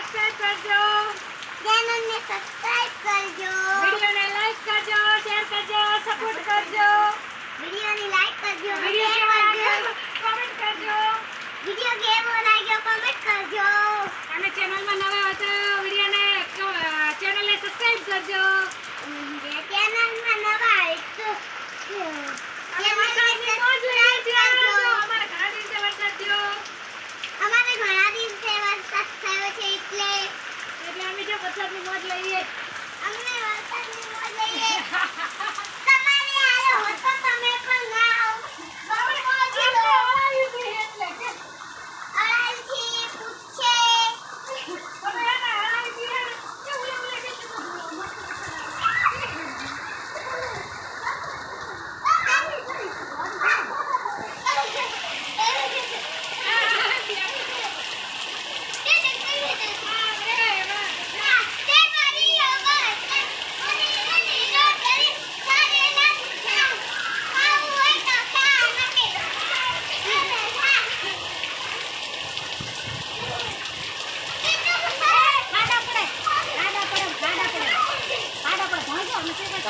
ચેનલને સબસ્ક્રાઇબ કરજો. ચેનલને સબસ્ક્રાઇબ કરજો. વિડીયોને લાઈક કરજો શેર કરજો સપોર્ટ કરજો. વિડીયોને લાઈક કરજો. વિડિયો શેર કેવો કરજો. લાગ્યો? કમેન્ટ કરજો. વિડિયો કેવો લાગ્યો કમેન્ટ કરજો. અને ચેનલમાં નવા હો વરસાદની મોજ લઈએ અમને વરસાદની મોજ લઈએ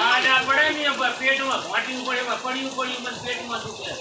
પડે ને પેટમાં ઘાટી પડે પડ્યું પડ્યું પેટમાં દુખે.